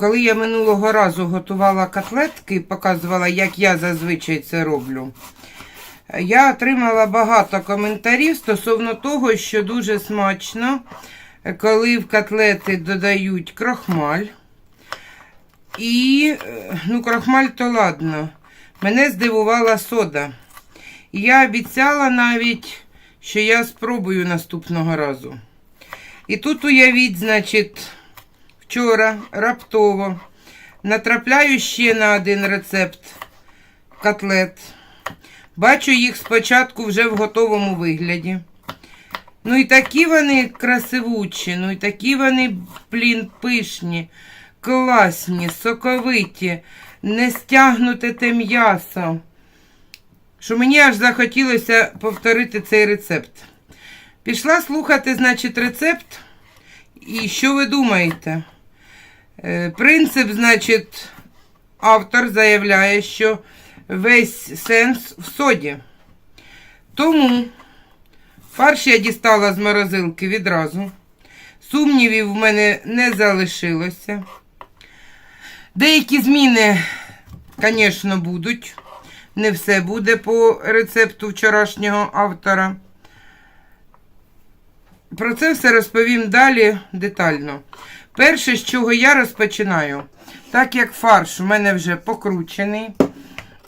коли я минулого разу готувала котлетки, і показувала, як я зазвичай це роблю, я отримала багато коментарів стосовно того, що дуже смачно, коли в котлети додають крохмаль. І, ну, крохмаль то ладно. Мене здивувала сода. І я обіцяла навіть, що я спробую наступного разу. І тут уявіть, значить, вчора раптово натрапляю ще на один рецепт котлет. Бачу їх спочатку вже в готовому вигляді. Ну і такі вони красивучі, ну і такі вони, блін, пишні, класні, соковиті, не стягнуте те м'ясо. Що мені аж захотілося повторити цей рецепт. Пішла слухати, значить, рецепт. І що ви думаєте? Е, Принцип, значить, автор заявляє, що весь сенс в соді. Тому фарш я дістала з морозилки відразу. Сумнівів в мене не залишилося. Деякі зміни, звісно, будуть. Не все буде по рецепту вчорашнього автора. Про це все розповім далі детально. Перше, з чого я розпочинаю, так як фарш у мене вже покручений,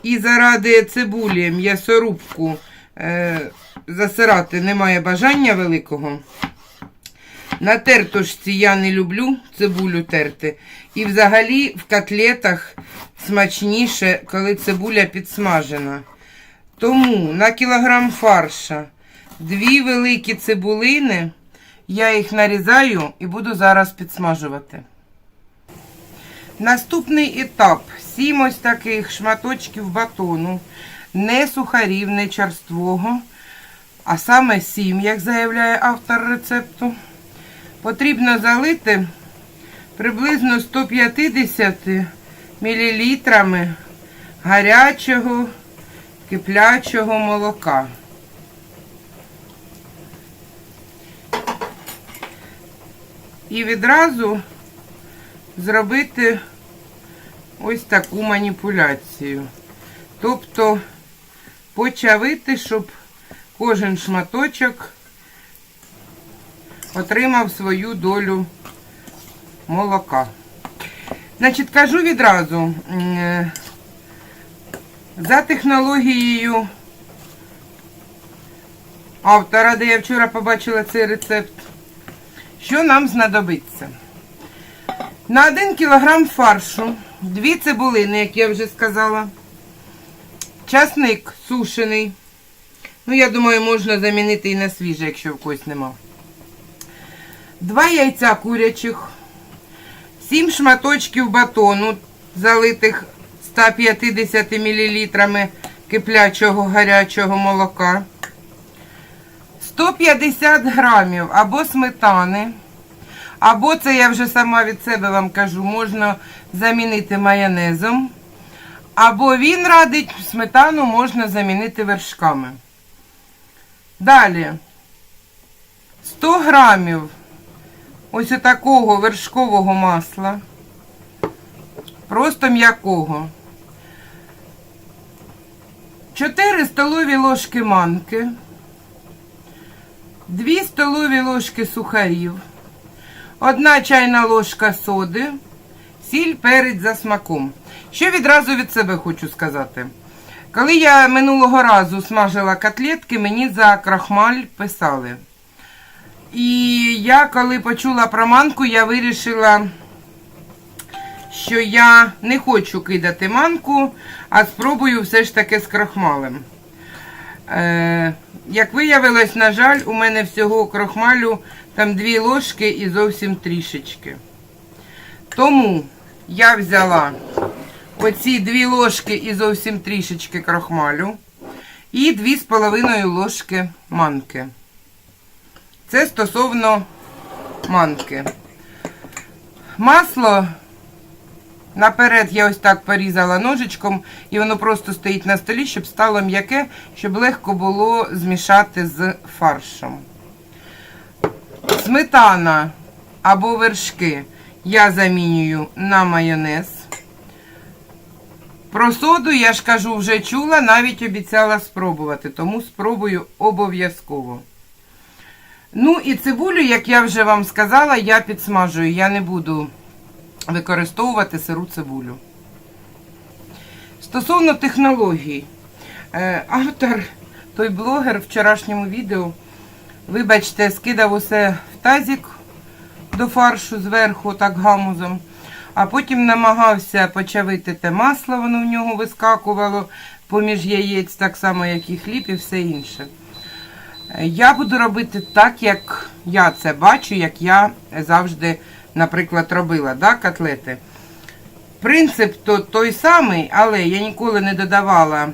і заради цибулі м'ясорубку е, засирати немає бажання великого. На тертушці я не люблю цибулю терти. І взагалі в котлетах смачніше, коли цибуля підсмажена. Тому на кілограм фарша дві великі цибулини. Я їх нарізаю і буду зараз підсмажувати. Наступний етап. Сім ось таких шматочків батону. Не сухарів, не черствого, а саме сім, як заявляє автор рецепту. Потрібно залити приблизно 150 мл гарячого киплячого молока. І відразу зробити ось таку маніпуляцію. Тобто почавити, щоб кожен шматочок отримав свою долю молока. Значить, кажу відразу, е, за технологією автора, де я вчора побачила цей рецепт, що нам знадобиться? На 1 кг фаршу, 2 цибулини, як я вже сказала, часник сушений. Ну, я думаю, можна замінити і на свіже, якщо в когось нема. Два яйця курячих, 7 шматочків батону, залитих 150 мл киплячого гарячого молока. 150 грамів або сметани, або це я вже сама від себе вам кажу, можна замінити майонезом. Або він радить, сметану можна замінити вершками. Далі 100 грамів ось такого вершкового масла. Просто м'якого. 4 столові ложки манки. 2 столові ложки сухарів, 1 чайна ложка соди, сіль перець за смаком. Що відразу від себе хочу сказати. Коли я минулого разу смажила котлетки, мені за крахмаль писали. І я, коли почула про манку, я вирішила, що я не хочу кидати манку, а спробую все ж таки з крахмалем. Е, як виявилось, на жаль, у мене всього крохмалю там дві ложки і зовсім трішечки. Тому я взяла оці дві ложки і зовсім трішечки крохмалю і дві з половиною ложки манки. Це стосовно манки. Масло Наперед я ось так порізала ножичком, і воно просто стоїть на столі, щоб стало м'яке, щоб легко було змішати з фаршем. Сметана або вершки. я замінюю на майонез. Про соду я ж кажу, вже чула, навіть обіцяла спробувати, тому спробую обов'язково. Ну і цибулю, як я вже вам сказала, я підсмажую. Я не буду використовувати сиру цибулю. Стосовно технологій, е, автор, той блогер в вчорашньому відео, вибачте, скидав усе в тазик до фаршу зверху, так гамузом, а потім намагався почавити те масло, воно в нього вискакувало поміж яєць, так само, як і хліб і все інше. Е, Я буду робити так, як я це бачу, як я завжди, наприклад, робила, да, котлети. Принцип то той самий, але я ніколи не додавала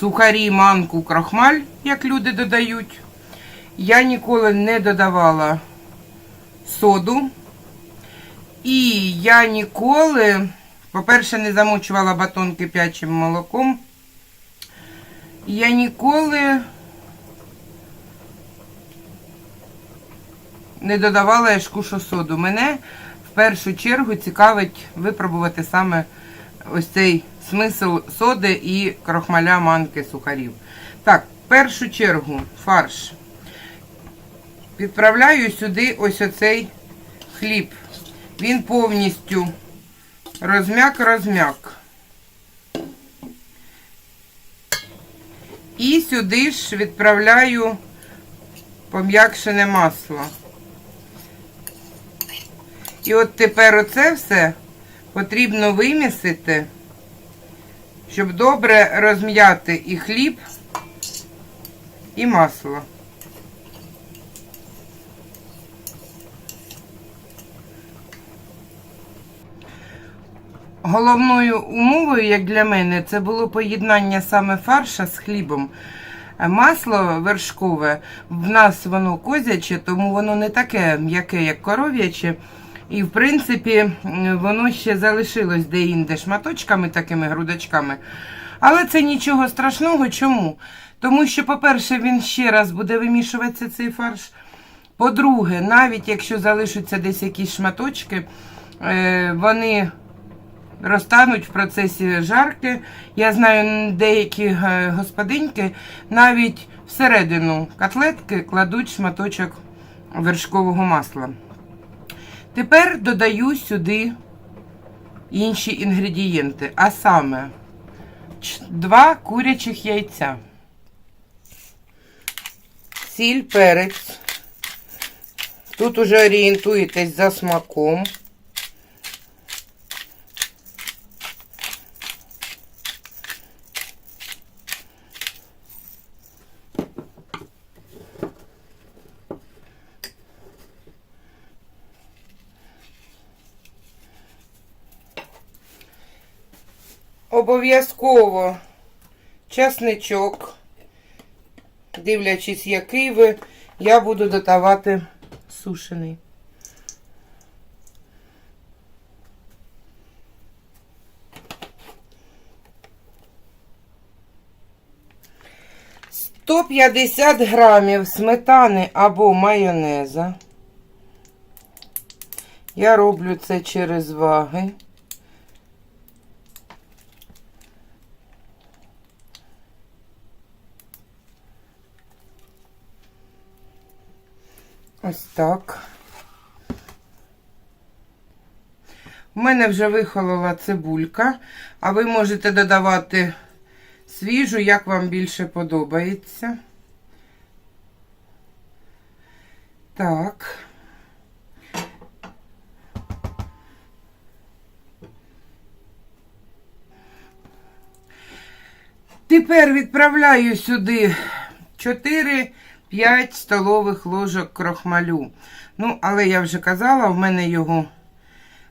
сухарі, манку, крохмаль, як люди додають. Я ніколи не додавала соду. І я ніколи, по-перше, не замочувала батон кип'ячим молоком. Я ніколи не додавала яшкушу соду. Мене в першу чергу цікавить випробувати саме ось цей смисл соди і крохмаля манки сухарів. Так, в першу чергу фарш. Відправляю сюди ось оцей хліб. Він повністю розм'як-розм'як. І сюди ж відправляю пом'якшене масло. І от тепер оце все потрібно вимісити, щоб добре розм'яти і хліб, і масло. Головною умовою, як для мене, це було поєднання саме фарша з хлібом. Масло вершкове в нас воно козяче, тому воно не таке м'яке, як коров'яче. І, в принципі, воно ще залишилось де-інде шматочками, такими грудочками. Але це нічого страшного. Чому? Тому що, по-перше, він ще раз буде вимішуватися цей фарш. По-друге, навіть якщо залишаться десь якісь шматочки, е, вони розтануть в процесі жарки. Я знаю, деякі е, господиньки навіть всередину котлетки кладуть шматочок вершкового масла. Тепер додаю сюди інші інгредієнти, а саме два курячих яйця, сіль, перець. Тут уже орієнтуєтесь за смаком. Обов'язково часничок, дивлячись, який ви, я буду додавати сушений. Сто п'ятдесят грамів сметани або майонеза. Я роблю це через ваги. Ось так. У мене вже вихолола цибулька, а ви можете додавати свіжу, як вам більше подобається. Так. Тепер відправляю сюди 4 5 столових ложок крохмалю. Ну, але я вже казала, в мене його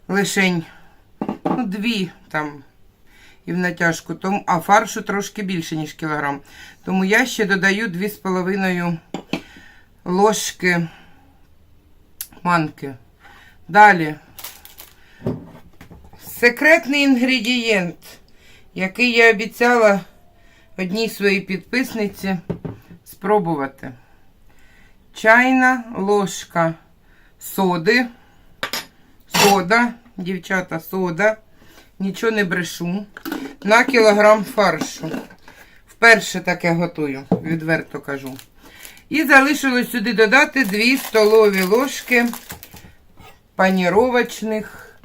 лишень ну, дві там і в натяжку, тому, а фаршу трошки більше, ніж кілограм. Тому я ще додаю 2,5 ложки манки. Далі. Секретний інгредієнт, який я обіцяла одній своїй підписниці спробувати. Чайна ложка соди. сода, дівчата, сода. Нічого не брешу. На кілограм фаршу. Вперше таке готую, відверто кажу. І залишилось сюди додати 2 столові ложки паніровочних,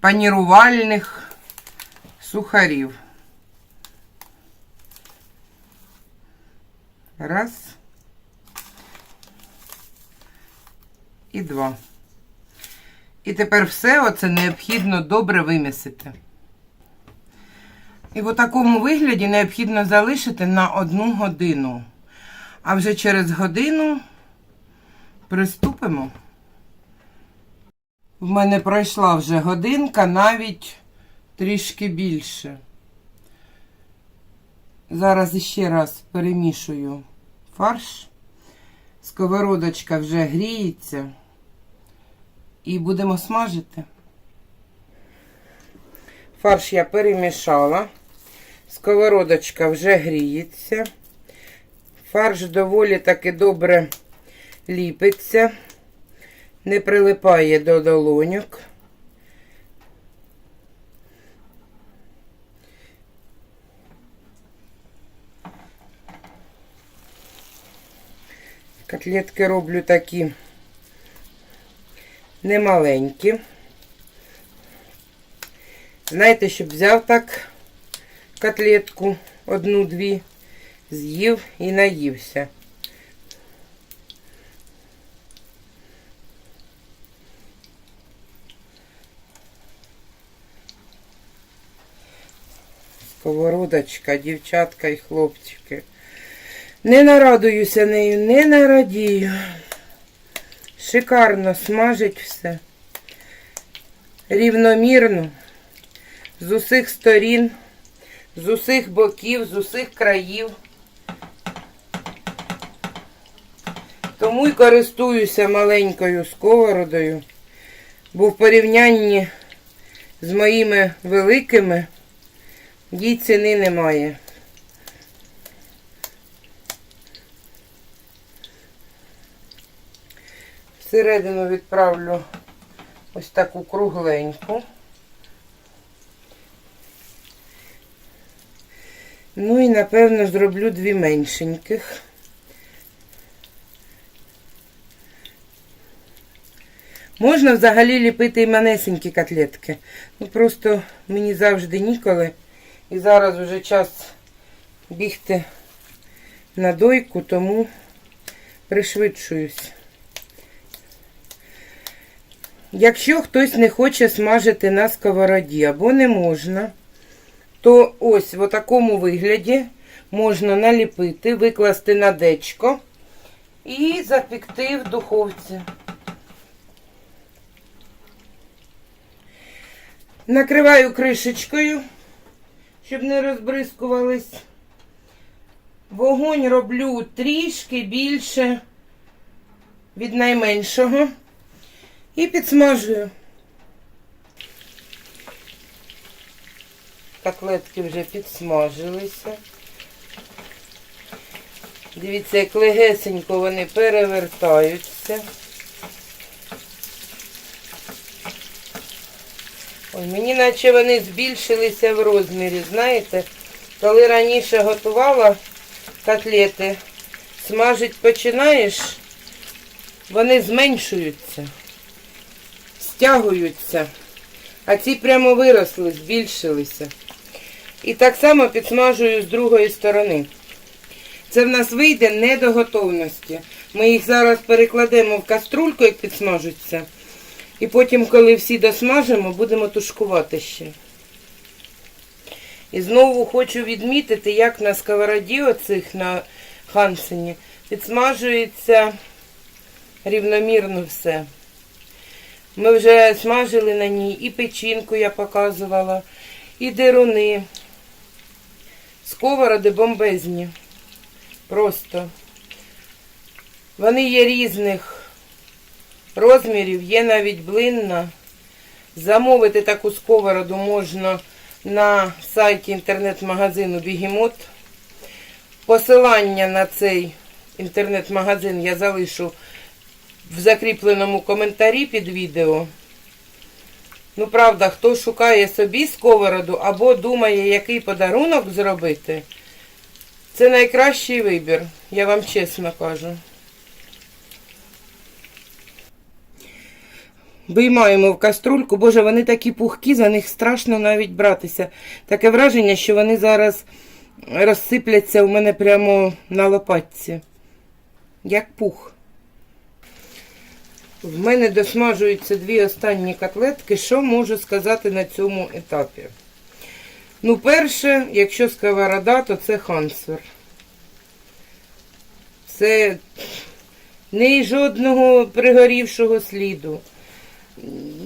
панірувальних сухарів. Раз. І два. І тепер все оце необхідно добре вимісити. І в такому вигляді необхідно залишити на одну годину. А вже через годину приступимо. В мене пройшла вже годинка, навіть трішки більше. Зараз іще раз перемішую фарш. Сковородочка вже гріється. І будемо смажити. Фарш я перемішала. Сковородочка вже гріється. Фарш доволі таки добре ліпиться, не прилипає до долоньок. Котлетки роблю такі немаленькі. Знаєте, щоб взяв так котлетку одну-дві, з'їв і наївся. Сковородочка, дівчатка і хлопчики. Не нарадуюся нею, не нарадію. Шикарно смажить все. Рівномірно. З усіх сторін, з усіх боків, з усіх країв. Тому й користуюся маленькою сковородою, бо в порівнянні з моїми великими їй ціни немає. Всередину відправлю ось таку кругленьку. Ну і, напевно, зроблю дві меншеньких. Можна взагалі ліпити і манесенькі котлетки. Ну просто мені завжди ніколи. І зараз вже час бігти на дойку, тому пришвидшуюсь. Якщо хтось не хоче смажити на сковороді або не можна, то ось в такому вигляді можна наліпити, викласти на дечко і запікти в духовці. Накриваю кришечкою, щоб не розбризкувались. Вогонь роблю трішки більше від найменшого. І підсмажую. Котлетки вже підсмажилися. Дивіться, як легесенько вони перевертаються. Ой, мені наче вони збільшилися в розмірі, знаєте, коли раніше готувала котлети, смажить починаєш, вони зменшуються стягуються, а ці прямо виросли, збільшилися. І так само підсмажую з другої сторони. Це в нас вийде не до готовності. Ми їх зараз перекладемо в каструльку, як підсмажуться. І потім, коли всі досмажимо, будемо тушкувати ще. І знову хочу відмітити, як на сковороді оцих на Хансені підсмажується рівномірно все. Ми вже смажили на ній і печінку я показувала, і деруни. Сковороди бомбезні. Просто. Вони є різних розмірів, є навіть блинна. Замовити таку сковороду можна на сайті інтернет-магазину Бігемот. Посилання на цей інтернет-магазин я залишу в закріпленому коментарі під відео. Ну, правда, хто шукає собі сковороду або думає, який подарунок зробити, це найкращий вибір, я вам чесно кажу. Виймаємо в каструльку, боже, вони такі пухкі, за них страшно навіть братися. Таке враження, що вони зараз розсипляться у мене прямо на лопатці. Як пух. В мене досмажуються дві останні котлетки. Що можу сказати на цьому етапі? Ну, перше, якщо сковорода, то це хансвер. Це не жодного пригорівшого сліду,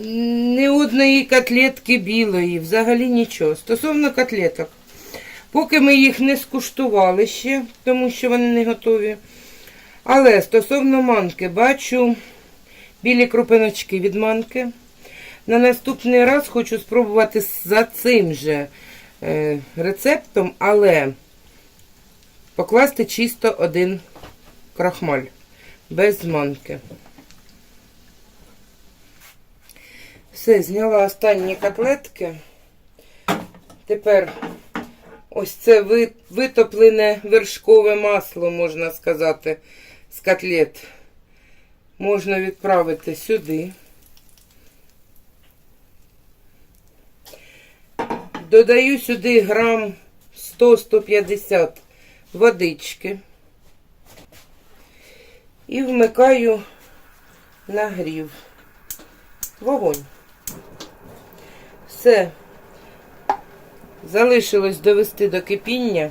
ні одної котлетки білої, взагалі нічого. Стосовно котлеток. Поки ми їх не скуштували ще, тому що вони не готові. Але стосовно манки, бачу білі крупиночки від манки. На наступний раз хочу спробувати за цим же е, рецептом, але покласти чисто один крахмаль без манки. Все, зняла останні котлетки. Тепер ось це витоплене вершкове масло, можна сказати, з котлет. Можна відправити сюди. Додаю сюди грам 100-150 водички. І вмикаю нагрів. Вогонь. Все. Залишилось довести до кипіння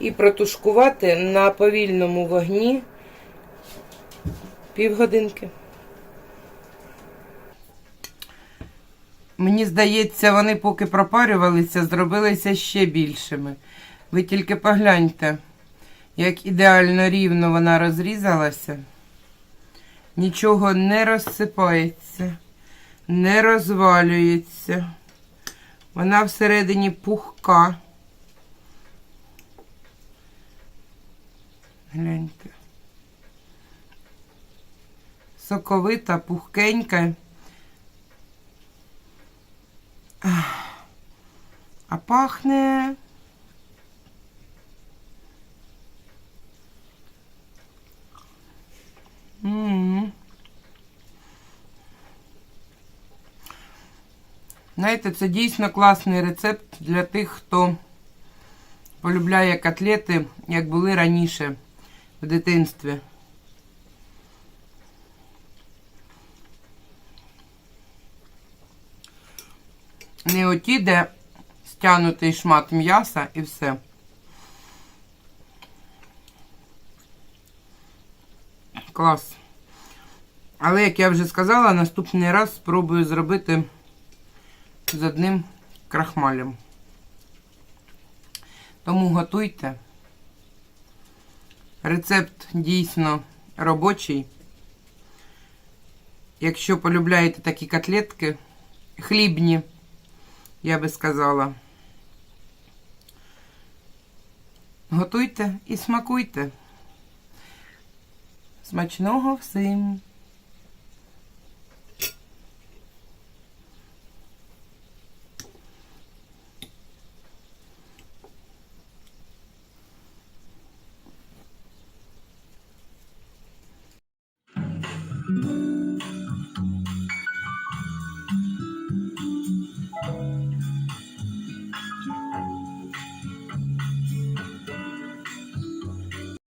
і протушкувати на повільному вогні півгодинки. Мені здається, вони поки пропарювалися, зробилися ще більшими. Ви тільки погляньте, як ідеально рівно вона розрізалася. Нічого не розсипається, не розвалюється. Вона всередині пухка. Гляньте. Соковита, пухкенька. А пахне. Знаєте, це дійсно класний рецепт для тих, хто полюбляє котлети, як були раніше в дитинстві. Не оті, де стянутий шмат м'яса і все. Клас. Але, як я вже сказала, наступний раз спробую зробити з одним крахмалем. Тому готуйте. Рецепт дійсно робочий. Якщо полюбляєте такі котлетки, хлібні, я би сказала. Готуйте і смакуйте. Смачного всім!